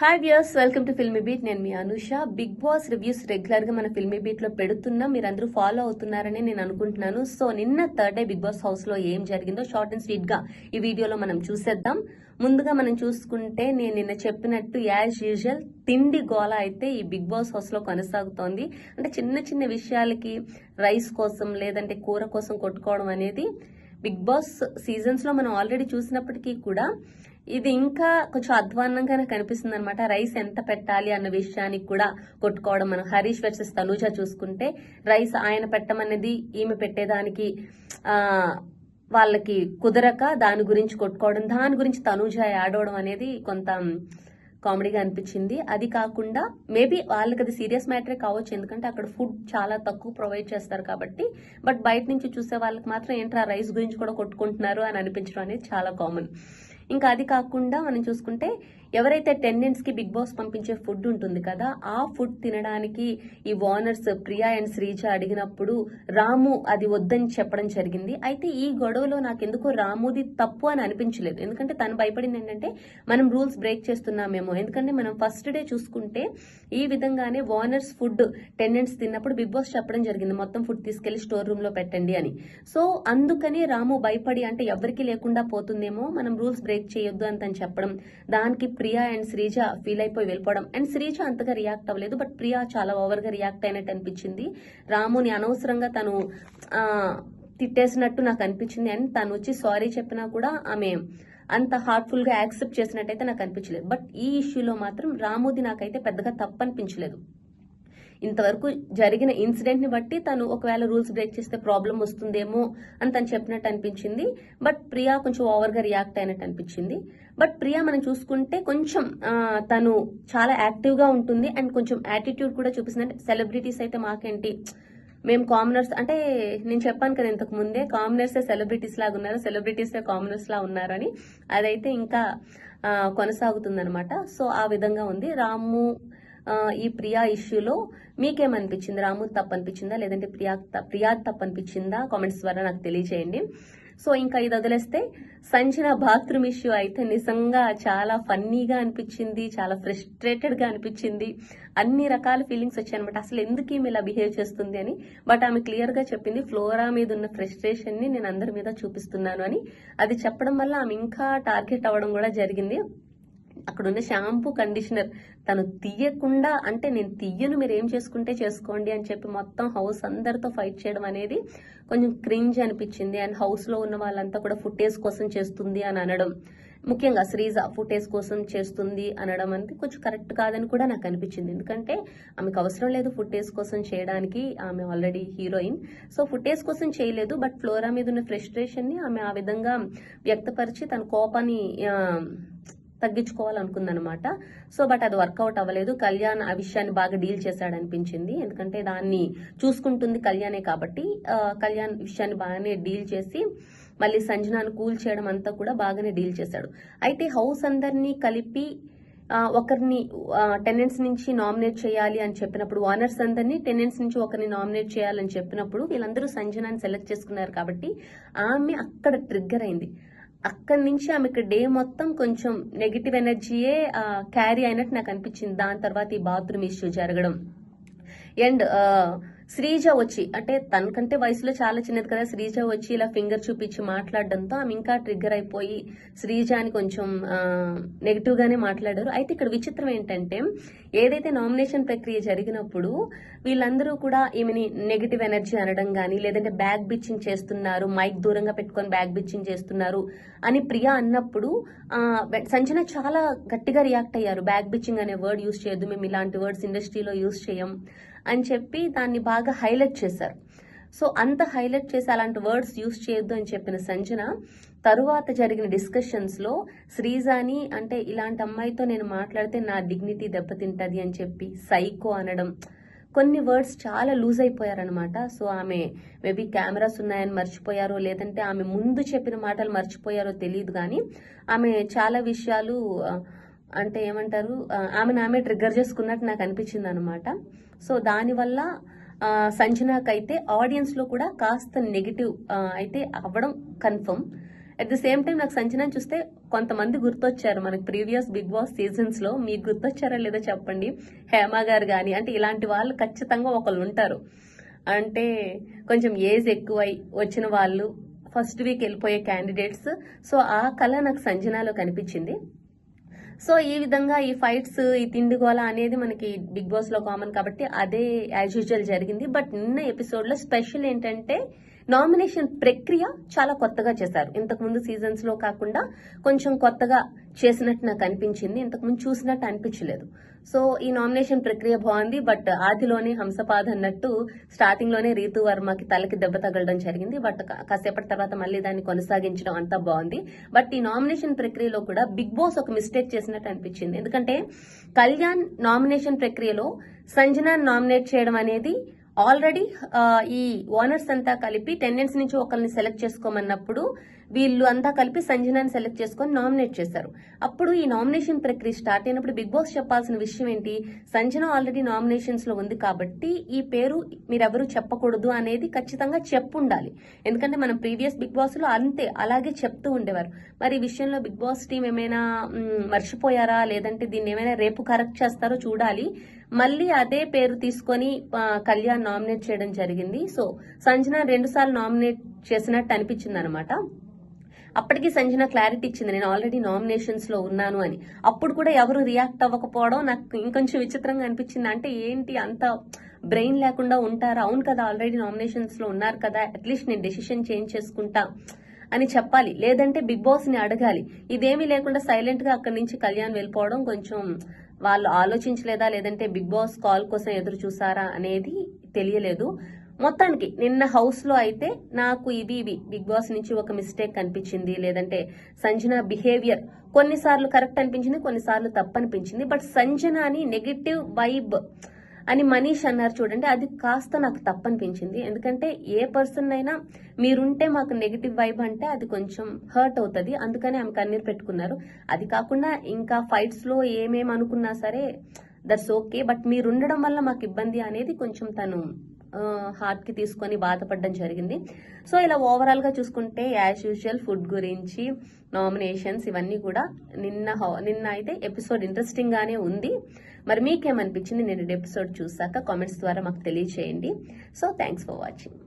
Hi views welcome to Filmy Beat నేను మీ Anusha. Bigg Boss reviews రెగ్యులర్గా మన ఫిల్మీ బీట్లో పెడుతున్నా. మీరందరూ ఫాలో అవుతున్నారని నేను అనుకుంటున్నాను. సో నిన్న థర్డ్ డే బిగ్ బాస్ హౌస్లో ఏం జరిగిందో షార్ట్ అండ్ స్వీట్గా ఈ వీడియోలో మనం చూసేద్దాం. ముందుగా మనం చూసుకుంటే నేను నిన్న చెప్పినట్టు యాజ్ యూజువల్ తిండి గోళ అయితే ఈ బిగ్ బాస్ హౌస్లో కొనసాగుతోంది. అంటే చిన్న చిన్న విషయాలకి రైస్ కోసం లేదంటే కూర కోసం కొట్టుకోవడం అనేది బిగ్ బాస్ సీజన్స్లో మనం ఆల్రెడీ చూసినప్పటికీ కూడా ఇది ఇంకా కొంచెం అధ్వాన్నంగా నాకు అనిపిస్తుంది అనమాట రైస్ ఎంత పెట్టాలి అన్న విషయానికి కూడా కొట్టుకోవడం మనం. హరీష్ వర్సెస్ తనూజ చూసుకుంటే రైస్ ఆయన పెట్టమనేది ఈమె పెట్టేదానికి ఆ వాళ్ళకి కుదరక దాని గురించి కొట్టుకోవడం దాని గురించి తనూజ ఆడవడం అనేది కొంత కామెడీగా అనిపించింది. అది కాకుండా మేబీ వాళ్ళకి అది సీరియస్ మ్యాటరే కావచ్చు ఎందుకంటే అక్కడ ఫుడ్ చాలా తక్కువ ప్రొవైడ్ చేస్తారు కాబట్టి. బట్ బయట నుంచి చూసే వాళ్ళకి మాత్రం ఏంట్రా రైస్ గురించి కూడా కొట్టుకుంటున్నారు అని అనిపించడం అనేది చాలా కామన్. ఇంకా అది కాకుండా మనం చూసుకుంటే ఎవరైతే టెండెంట్స్కి బిగ్ బాస్ పంపించే ఫుడ్ ఉంటుంది కదా ఆ ఫుడ్ తినడానికి ఈ ఓనర్స్ ప్రియా అండ్ శ్రీజ అడిగినప్పుడు రాము అది వద్దని చెప్పడం జరిగింది. అయితే ఈ గొడవలో నాకు ఎందుకో రాముది తప్పు అని అనిపించలేదు. ఎందుకంటే తను భయపడింది ఏంటంటే మనం రూల్స్ బ్రేక్ చేస్తున్నామేమో. ఎందుకంటే మనం ఫస్ట్ డే చూసుకుంటే ఈ విధంగానే ఓనర్స్ ఫుడ్ టెండెంట్స్ తిన్నప్పుడు బిగ్ బాస్ చెప్పడం జరిగింది. మొత్తం ఫుడ్ తీసుకెళ్ళి స్టోర్ రూమ్లో పెట్టండి అని. సో అందుకని రాము భయపడి అంటే ఎవరికి లేకుండా పోతుందేమో మనం రూల్స్ బ్రేక్ చేయొద్దు అని తను చెప్పడం. దానికి ప్రియా అండ్ శ్రీజ ఫీల్ అయిపోయి వెళ్ళిపోవడం. అండ్ శ్రీజ అంతగా రియాక్ట్ అవ్వలేదు బట్ ప్రియా చాలా ఓవర్గా రియాక్ట్ అయినట్టు అనిపించింది. రాముని అనవసరంగా తను తిట్టేసినట్టు నాకు అనిపించింది. అండ్ తను వచ్చి సారీ చెప్పినా కూడా ఆమె అంత హార్ట్ఫుల్గా యాక్సెప్ట్ చేసినట్టయితే నాకు అనిపించలేదు. బట్ ఈ ఇష్యూలో మాత్రం రామోది నాకైతే పెద్దగా తప్పు అనిపించలేదు ఇంతవరకు జరిగిన ఇన్సిడెంట్ని బట్టి తను ఒకవేళ రూల్స్ బ్రేక్ చేస్తే ప్రాబ్లం వస్తుందేమో అని తను చెప్పినట్టు అనిపించింది. బట్ ప్రియా కొంచెం ఓవర్గా రియాక్ట్ అయినట్టు అనిపించింది. బట్ ప్రియా మనం చూసుకుంటే కొంచెం తను చాలా యాక్టివ్గా ఉంటుంది అండ్ కొంచెం యాటిట్యూడ్ కూడా చూపిస్తుంది. అంటే సెలబ్రిటీస్ అయితే మాకేంటి మేము కామనర్స్ అంటే నేను చెప్పాను కదా ఇంతకు ముందే కామనర్సే సెలబ్రిటీస్ లాగా ఉన్నారు సెలబ్రిటీసే కామనర్స్ లా ఉన్నారని. అదైతే ఇంకా కొనసాగుతుంది సో ఆ విధంగా ఉంది. రాము ఈ ప్రియా ఇష్యూలో మీకేమనిపించింది? రాము తప్పు అనిపించిందా లేదంటే ప్రియా త- ప్రియా తప్పు అనిపించిందా కామెంట్స్ ద్వారా నాకు తెలియజేయండి సో ఇంకా ఇది వదిలేస్తే సంజన బాత్రూమ్ ఇష్యూ అయితే నిజంగా చాలా ఫన్నీగా అనిపించింది చాలా ఫ్రస్ట్రేటెడ్గా అనిపించింది. అన్ని రకాల ఫీలింగ్స్ వచ్చాయనమాట అసలు ఎందుకు ఈమె ఇలా బిహేవ్ చేస్తుంది అని? బట్ ఆమె క్లియర్గా చెప్పింది ఫ్లోరా మీద ఉన్న ఫ్రస్ట్రేషన్ని నేను అందరి మీద చూపిస్తున్నాను అని. అది చెప్పడం వల్ల ఆమె ఇంకా టార్గెట్ అవ్వడం కూడా జరిగింది. అక్కడ ఉన్న షాంపూ కండిషనర్ తను తీయకుండా అంటే నేను తీయను మీరు ఏం చేసుకుంటే చేసుకోండి అని చెప్పి మొత్తం హౌస్ అందరితో ఫైట్ చేయడం అనేది కొంచెం క్రింజ్ అనిపించింది. అండ్ హౌస్లో ఉన్న వాళ్ళంతా కూడా ఫుటేజ్ కోసం చేస్తుంది అని అనడం. ముఖ్యంగా శ్రీజ ఫుటేజ్ కోసం చేస్తుంది అనడం అనేది కొంచెం కరెక్ట్ కాదని కూడా నాకు అనిపించింది. ఎందుకంటే ఆమెకు అవసరం లేదు ఫుటేజ్ కోసం చేయడానికి. ఆమె ఆల్రెడీ హీరోయిన్. సో ఫుటేజ్ కోసం చేయలేదు బట్ ఫ్లోరా మీద ఉన్న ఫ్రస్ట్రేషన్ని ఆమె ఆ విధంగా వ్యక్తపరిచి తన కోపాన్ని తగ్గించుకోవాలనుకుందనమాట. సో బట్ అది వర్కౌట్ అవ్వలేదు. కళ్యాణ్ ఆ విషయాన్ని బాగా డీల్ చేశాడు అనిపించింది ఎందుకంటే దాన్ని చూసుకుంటుంది కళ్యాణే కాబట్టి కళ్యాణ్ విషయాన్ని బాగానే డీల్ చేసి మళ్ళీ సంజనాను కూల్ చేయడం అంతా కూడా బాగానే డీల్ చేశాడు. అయితే హౌస్ అందరినీ కలిపి ఒకరిని టెనెంట్స్ నుంచి నామినేట్ చేయాలి అని చెప్పినప్పుడు ఓనర్స్ అందరినీ టెనెంట్స్ నుంచి ఒకరిని నామినేట్ చేయాలని చెప్పినప్పుడు వీళ్ళందరూ సంజనాన్ని సెలెక్ట్ చేసుకున్నారు కాబట్టి ఆమె అక్కడ ట్రిగ్గర్ అయింది. అక్కడి నుంచి ఆమెకు డే మొత్తం కొంచెం నెగిటివ్ ఎనర్జీయే క్యారీ అయినట్టు నాకు అనిపించింది. దాని తర్వాత ఈ బాత్రూమ్ ఇష్యూ జరగడం. అండ్ శ్రీజ వచ్చి అంటే తనకంటే వయసులో చాలా చిన్నది కదా శ్రీజ వచ్చి ఇలా ఫింగర్ చూపించి మాట్లాడడంతో ఆమె ఇంకా ట్రిగ్గర్ అయిపోయి శ్రీజ అని కొంచెం నెగిటివ్ గానే మాట్లాడారు. అయితే ఇక్కడ విచిత్రం ఏంటంటే ఏదైతే నామినేషన్ ప్రక్రియ జరిగినప్పుడు వీళ్ళందరూ కూడా ఈమెని నెగిటివ్ ఎనర్జీ అనడం గానీ లేదంటే బ్యాగ్ బిచ్చింగ్ చేస్తున్నారు మైక్ దూరంగా పెట్టుకొని బ్యాగ్ బిచ్చింగ్ చేస్తున్నారు అని ప్రియా అన్నప్పుడు సంచన సంజన చాలా గట్టిగా రియాక్ట్ అయ్యారు. బ్యాగ్ బిచ్చింగ్ అనే వర్డ్ యూస్ చేయొద్దు మేము ఇలాంటి వర్డ్స్ ఇండస్ట్రీలో యూస్ చేయం. అని చెప్పి దాన్ని బాగా హైలైట్ చేశారు. సో అంత హైలైట్ చేసి అలాంటి వర్డ్స్ యూస్ చేయొద్దు అని చెప్పిన సంజన తరువాత జరిగిన డిస్కషన్స్లో శ్రీజాని అంటే ఇలాంటి అమ్మాయితో నేను మాట్లాడితే నా డిగ్నిటీ దెబ్బతింటది అని చెప్పి సైకో అనడం కొన్ని వర్డ్స్ చాలా లూజ్ అయిపోయారనమాట సో ఆమె మేబీ కెమెరాస్ ఉన్నాయని మర్చిపోయారో లేదంటే ఆమె ముందు చెప్పిన మాటలు మర్చిపోయారో తెలియదు కానీ ఆమె చాలా విషయాలు అంటే ఏమంటారు ఆమె ఆమెను ఆమె ట్రిగ్గర్ చేసుకున్నట్టు నాకు అనిపించింది అనమాట సో దానివల్ల సంజనాకైతే ఆడియన్స్లో కూడా కాస్త నెగిటివ్ అయితే అవ్వడం confirm at the same time నాకు సంజన చూస్తే కొంతమంది గుర్తొచ్చారు. మనకి ప్రీవియస్ బిగ్ బాస్ సీజన్స్లో మీకు గుర్తొచ్చారా లేదో చెప్పండి? హేమ గారు కానీ అంటే ఇలాంటి వాళ్ళు ఖచ్చితంగా ఒకళ్ళు ఉంటారు. అంటే కొంచెం ఏజ్ ఎక్కువై వచ్చిన వాళ్ళు ఫస్ట్ వీక్ వెళ్ళిపోయే క్యాండిడేట్స్ సో ఆ కళ నాకు సంజనాలో కనిపించింది. సో ఈ విధంగా ఈ ఫైట్స్ ఈ తిండిగోల అనేది మనకి బిగ్ బాస్లో కామన్ కాబట్టి అదే యాజ్ యూజువల్ జరిగింది. బట్ నిన్న ఎపిసోడ్లో స్పెషల్ ఏంటంటే నామినేషన్ ప్రక్రియ చాలా కొత్తగా చేశారు. ఇంతకుముందు సీజన్స్లో కాకుండా కొంచెం కొత్తగా చేసినట్టు నాకు అనిపించింది. ఇంతకుముందు చూసినట్టు అనిపించలేదు. సో ఈ నామినేషన్ ప్రక్రియ బాగుంది. బట్ ఆదిలోనే హంసపాద్ అన్నట్టు స్టార్టింగ్లోనే రీతు వర్మకి తలకి దెబ్బ తగలడం జరిగింది. బట్ కాసేపటి తర్వాత మళ్ళీ దాన్ని కొనసాగించడం అంతా బాగుంది. బట్ ఈ నామినేషన్ ప్రక్రియలో కూడా బిగ్ బాస్ ఒక మిస్టేక్ చేసినట్టు అనిపించింది. ఎందుకంటే కళ్యాణ్ నామినేషన్ ప్రక్రియలో సంజనా నామినేట్ చేయడం అనేది ఆల్రెడీ ఈ ఓనర్స్ అంతా కలిపి టెండెన్స్ నుంచి ఒకరిని సెలెక్ట్ చేసుకోమన్నప్పుడు వీళ్ళు అంతా కలిపి సంజనాని సెలెక్ట్ చేసుకొని నామినేట్ చేశారు. అప్పుడు ఈ నామినేషన్ ప్రక్రియ స్టార్ట్ అయినప్పుడు బిగ్ బాస్ చెప్పాల్సిన విషయం ఏంటి? సంజన ఆల్రెడీ నామినేషన్స్లో ఉంది కాబట్టి ఈ పేరు మీరెవరు చెప్పకూడదు అనేది ఖచ్చితంగా చెప్పుండాలి. ఎందుకంటే మనం ప్రీవియస్ బిగ్ బాస్లో అంతే అలాగే చెప్తూ ఉండేవారు. మరి ఈ విషయంలో బిగ్ బాస్ టీం ఏమైనా మర్చిపోయారా? లేదంటే దీన్ని ఏమైనా రేపు కరెక్ట్ చేస్తారో చూడాలి. మళ్ళీ అదే పేరు తీసుకొని కళ్యాణ్ నామినేట్ చేయడం జరిగింది. సో సంజన రెండు సార్లు నామినేట్ చేసినట్టు అనిపించింది అనమాట అప్పటికి సంజన క్లారిటీ ఇచ్చింది నేను ఆల్రెడీ నామినేషన్స్లో ఉన్నాను అని. అప్పుడు కూడా ఎవరు రియాక్ట్ అవ్వకపోవడం నాకు ఇంకొంచెం విచిత్రంగా అనిపించింది. అంటే ఏంటి అంత బ్రెయిన్ లేకుండా ఉంటారా? అవును కదా ఆల్రెడీ నామినేషన్స్లో ఉన్నారు కదా అట్లీస్ట్ నేను డెసిషన్ చేంజ్ చేసుకుంటా అని చెప్పాలి. లేదంటే బిగ్ బాస్ని అడగాలి. ఇదేమీ లేకుండా సైలెంట్గా అక్కడి నుంచి కళ్యాణ్ వెళ్ళిపోవడం కొంచెం వాళ్ళు ఆలోచించలేదా? లేదంటే బిగ్ బాస్ కాల్ కోసం ఎదురు చూసారా అనేది తెలియలేదు. మొత్తానికి నిన్న హౌస్లో అయితే నాకు ఇవి ఇవి బిగ్ బాస్ నుంచి ఒక మిస్టేక్ కనిపించింది. లేదంటే సంజన బిహేవియర్ కొన్నిసార్లు కరెక్ట్ అనిపించింది కొన్నిసార్లు తప్పు అనిపించింది బట్ సంజన అని నెగిటివ్ వైబ్ అని మనీష్ అన్నారు చూడండి అది కాస్త నాకు తప్పు అనిపించింది ఎందుకంటే ఏ పర్సన్ అయినా మీరుంటే మాకు నెగిటివ్ వైబ్ అంటే అది కొంచెం హర్ట్ అవుతుంది. అందుకని ఆమె కన్నీరు పెట్టుకున్నారు. అది కాకుండా ఇంకా ఫైట్స్లో ఏమేమి అనుకున్నా సరే దట్స్ ఓకే బట్ మీరు ఉండడం వల్ల మాకు ఇబ్బంది అనేది కొంచెం తను హార్ట్కి తీసుకొని బాధపడడం జరిగింది. సో ఇలా ఓవరాల్గా చూసుకుంటే యాజ్ యూజువల్ ఫుడ్ గురించి నామినేషన్స్ ఇవన్నీ కూడా నిన్న హౌ- నిన్న అయితే ఎపిసోడ్ ఇంట్రెస్టింగ్గానే ఉంది. మరి మీకేమనిపించింది? నేను ఎపిసోడ్ చూసాక కామెంట్స్ ద్వారా మాకు తెలియచేయండి. So thanks for watching